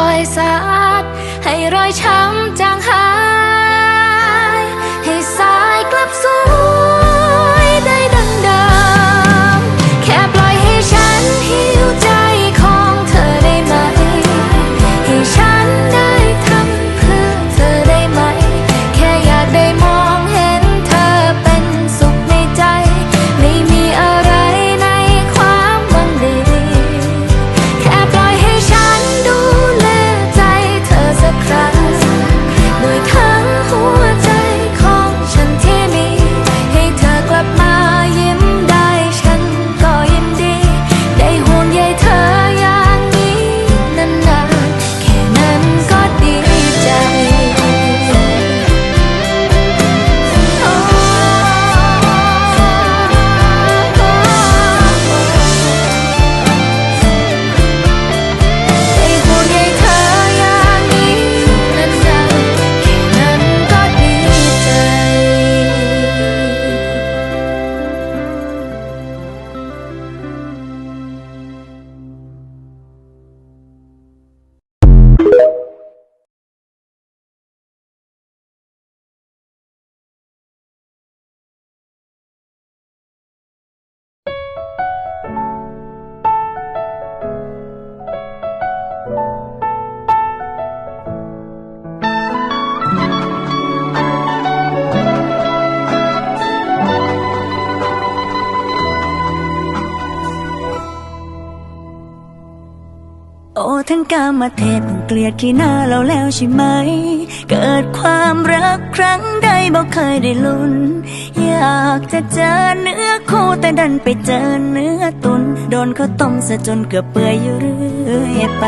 อยสาดให้รอยช้ำจางหาย ทั้งกามาเทพคงเกลียดที่หน้าเราแล้วใช่ไหม เกิดความรักครั้งใดบอกเคยได้ลุ้น อยากจะเจอเนื้อคู่แต่ดันไปเจอเนื้อตุน โดนเขาต้มซะจนเกือบเปื่อยอยู่เรื่อยไป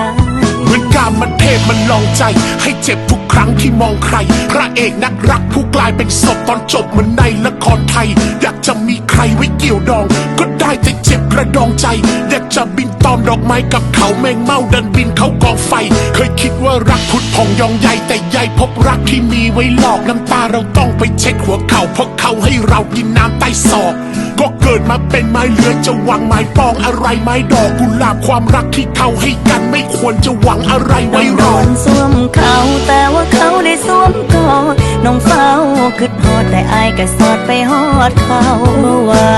เหมือนกามมันเทพมันลองใจ ให้เจ็บทุก ครั้งที่มองใคร พระเอกนักรักผู้กลายเป็นศพตอนจบเหมือนในละครไทย อยากจะมีใครไว้เกี่ยวดอง ก็ได้แต่เจ็บกระดองใจ อยากจะบินตอมดอกไม้กับเขาแมงเมาดันบินเขากองไฟ เคยคิดว่ารักพุดพองยองใหญ่แต่ใหญ่พบรักที่มีไว้หลอกน้ำตาเราต้องไปเช็ดหัวเข่าเพราะเขาให้เรากินน้ำใต้ศอกก็เกิดมาเป็นไม้เลือนจะหวังไม้ปองอะไรไม้ดอกกุหลาบความรักที่เขาให้กันไม่ควรจะหวังอะไรไว้รอนสวมเขาแต่ว่าเขาได้สวมกอดน้องเฝ้าคิดฮอดแต่อายก็สอดไปฮอดเขาเมื่อว่า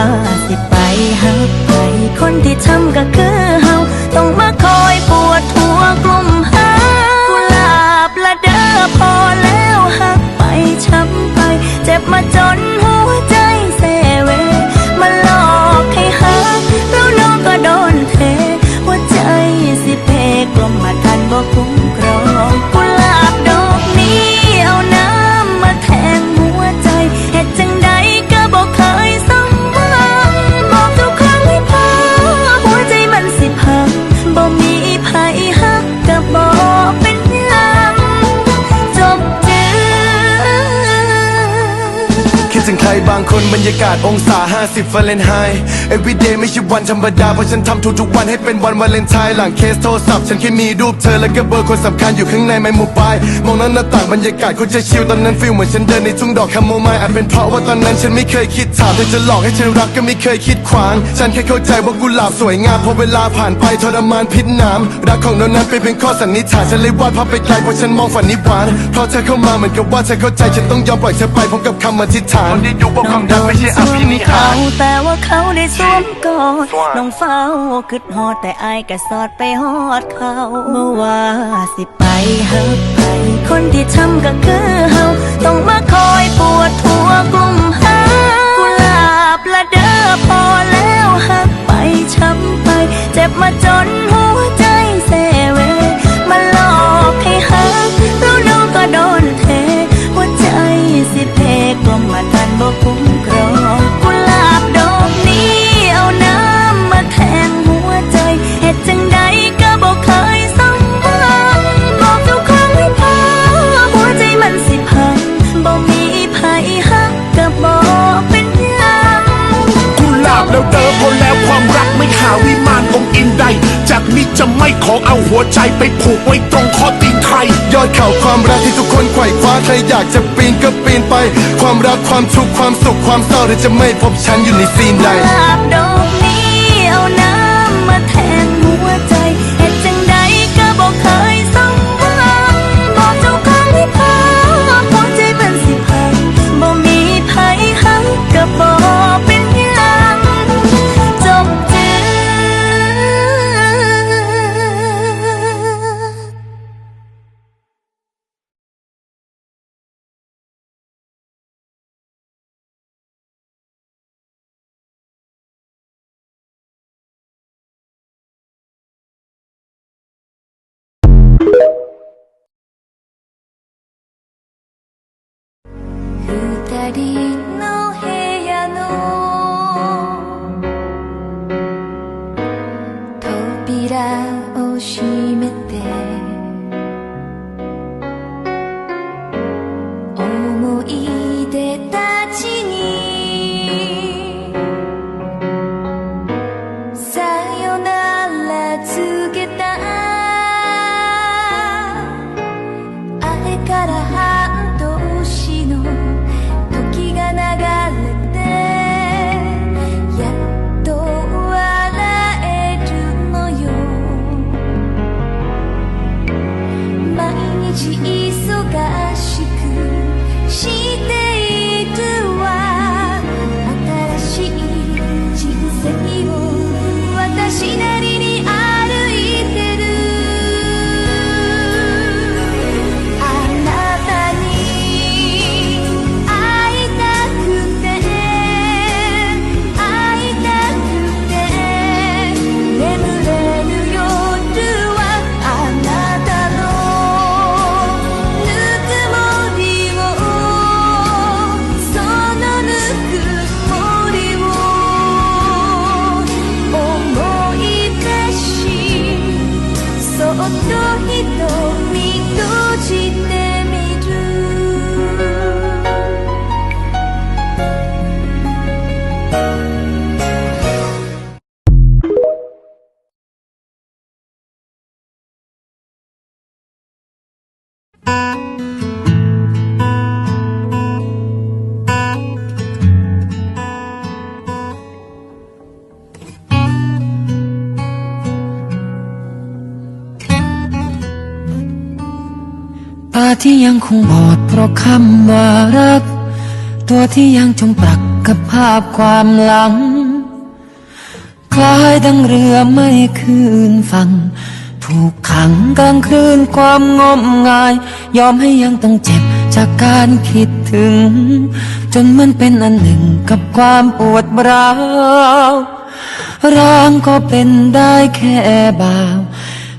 สิไปหักไปคนที่ทำก็คือเฮาต้องมาคอยปวดหัวกลุ่มหากุหลาบละเด้อพอแล้วหักไปช้ำไป เจ็บมาจนหัวใจเซเวมาหลอกให้หักแล้วน้องก็โดนเทหัวใจสิเพกลมมาทันบ่คุ้ม คนบรรยากาศองศา 50ฟาเรนไฮต์ everyday ไม่ใช่วันธรรมดา เพราะฉันทำทุกๆวันให้เป็นวันวาเลนไทน์หลังเคสโทรศัพท์ ฉันแค่มีรูปเธอแล้วก็เบอร์คนสำคัญอยู่ข้างในไม่โมบายมองนั้นหน้าต่างบรรยากาศคงจะชิลตอนนั้นฟีลเหมือนฉันเดินในทุ่งดอกคาโมไมล์อาจเป็นเพราะว่าตอนนั้นฉันไม่เคยคิดถามเธอจะหลอกให้ฉันรักก็ไม่เคยคิดขวาง ฉันแค่เข้าใจว่ากุหลาบสวยงามพอเวลาผ่านไปทรมานพิษน้ำรักของเรานั้นเป็นเพียงข้อสันนิษฐานฉันเลยวาดภาพไปไกลเพราะฉันมองฝันนิพพานเพราะเธอเข้ามาเหมือนกับว่าเธอเข้าใจฉันต้องยอมปล่อยเธอไปพร้อมกับคำอธิษฐานที่ยุบว่าความรักไม่ใช่อภินิหารแต่ว่าเขาได้สวมกอดน้องเฝ้าคิดฮอดแต่อายก็สอดไปฮอดเขาเมื่อว่าสิไปหักไปคนที่ทำก็คือเฮาต้องมาคอยปวดหัวกลุ่มหากุหลาบละเด้อพอแล้วหักไปช้ำไป เจ็บมาจนหัวใจเซเวมาหลอกให้หักแล้วน้องก็โดน หัวใจไปผูกไว้ตรงข้อตีนใคร ยอดเขาความรักที่ทุกคนไขว่คว้าใครอยากจะปีนก็ปีนไป ความรักความทุกข์ความสุขความเศร้าเธอจะไม่พบฉันอยู่ในซีนใด 二人。 ที่ยังคงบอดเพราะคำว่ารัก ตัวที่ยังจมปลักกับภาพความหลัง คล้ายดังเรือไม่คืนฝั่งถูกขังกลางคลื่นความงมงาย ยอมให้ยังต้องเจ็บจากการคิดถึง จนเหมันเป็นอันหนึ่งกับความปวดร้าวร่างก็เป็นได้แค่บ่าว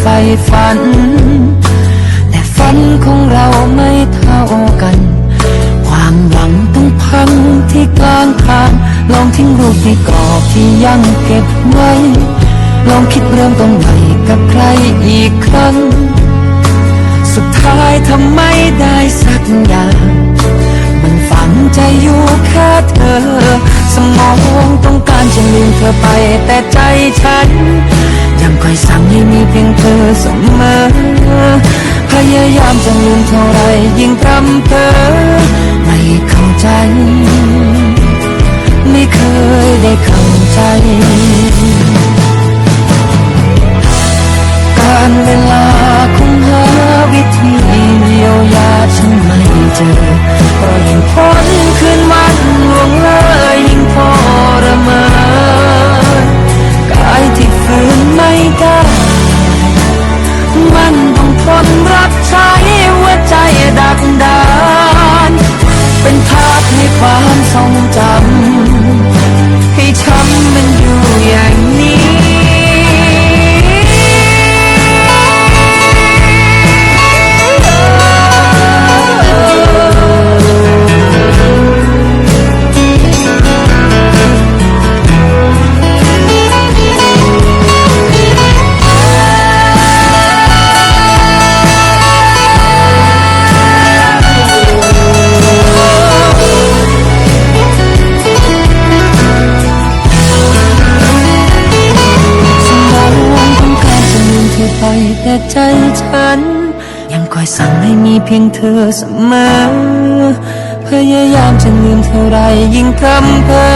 ใฝ่ฝัน แต่ฝันของเราไม่เท่ากัน ความหวังต้องพังที่กลางทาง ลองทิ้งรูปที่กรอบที่ยังเก็บไว้ ลองคิดเริ่มต้นใหม่กับใครอีกครั้ง สุดท้ายทำไม่ได้สักอย่าง มันฝังใจอยู่แค่เธอ สมองต้องการจะลืมเธอไปแต่ใจฉัน ยังคอยสั่งให้มีเพียงเธอเสมอพยายามจะลืมเท่าไรยิ่งพร่ำเพอไม่เข้าใจ ไม่เคยได้เข้าใจ การเวลาคงหาวิธีเยียวยาฉันไม่เจอเพราะยิ่งพ้นคืนวันล่วงเลย ไม่ได้ มันต้องทนรับใช้หัวใจดักดาน เป็นภาพในความทรงจำ ให้ช้ำมันอยู่อย่างนี้ เพียงเธอเสมอ พยายามจะลืมเท่าไรยิ่งคำเพอ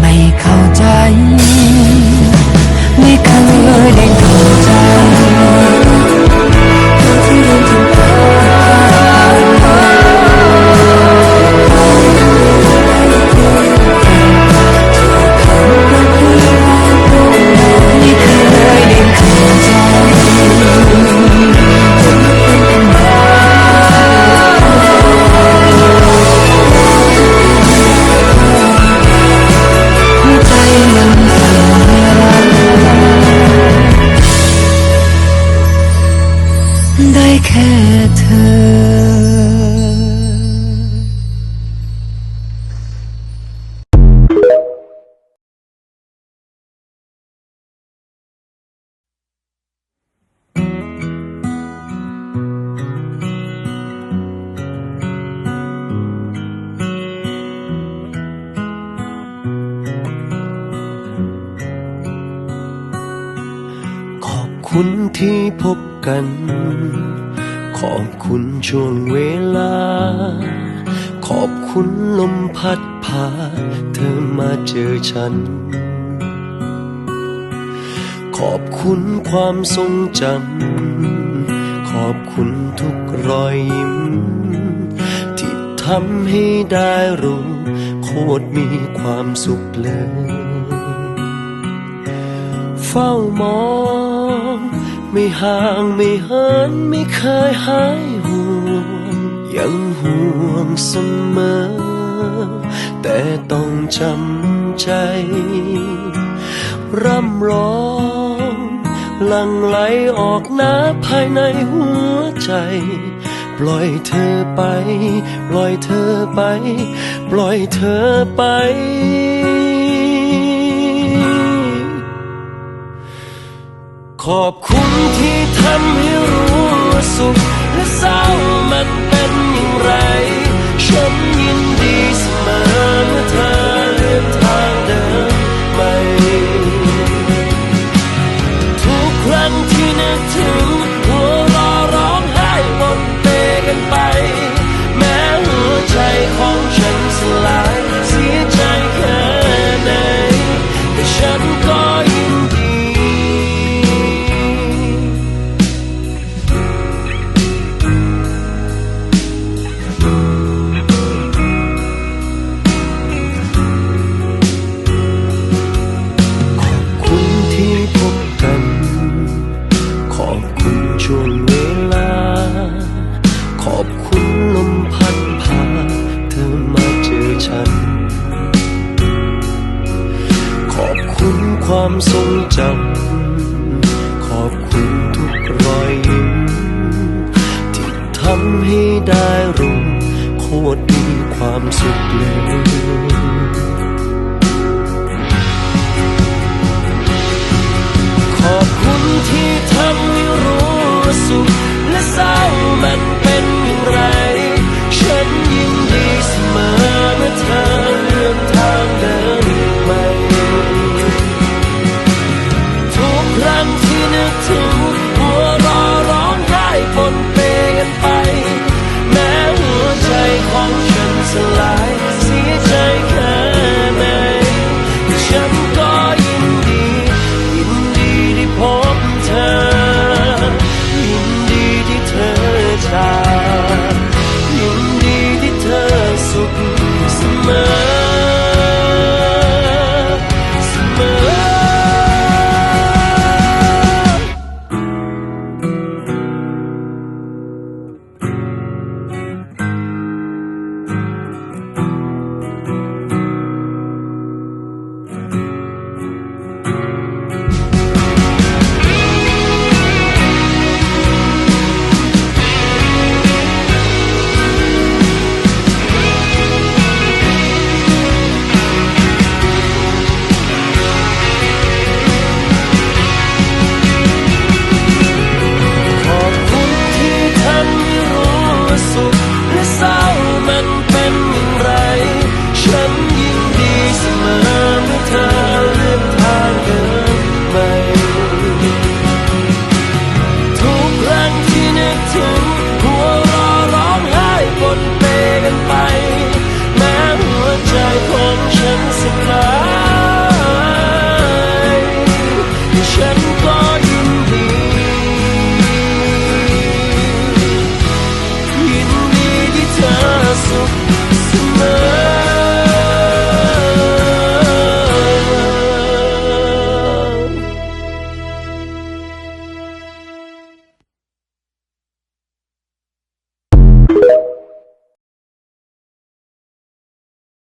ไม่เข้าใจ ไม่เคยได้เข้าใจที่เรื่องที่ แค่เธอ ขอบคุณลมพัดพาเธอมาเจอฉัน ขอบคุณความทรงจำ ขอบคุณทุกรอยยิ้ม ที่ทำให้ได้รู้ โคตรมีความสุขเลย เฝ้ามอง ไม่ห่างไม่เหินไม่เคยหาย ห่วงเสมอ แต่ต้องจำใจ ร่ำร้องลังไหลออกหน้าภายในหัวใจ ปล่อยเธอไป ปล่อยเธอไป ปล่อยเธอไปขอบคุณที่ทำให้รู้สุขและเศร้ามัน ฉั ลุ้ความทรงจำขอบคุณทุกรอยยิ้ม ที่ทำให้ได้รู้โคตรดีความสุขเลยขอบคุณที่ทำให้รู้สุขและเศร้ามันเป็นอย่างไร ฉันยินดีเสมอเมื่อเธอเลื่อนทางเดิน to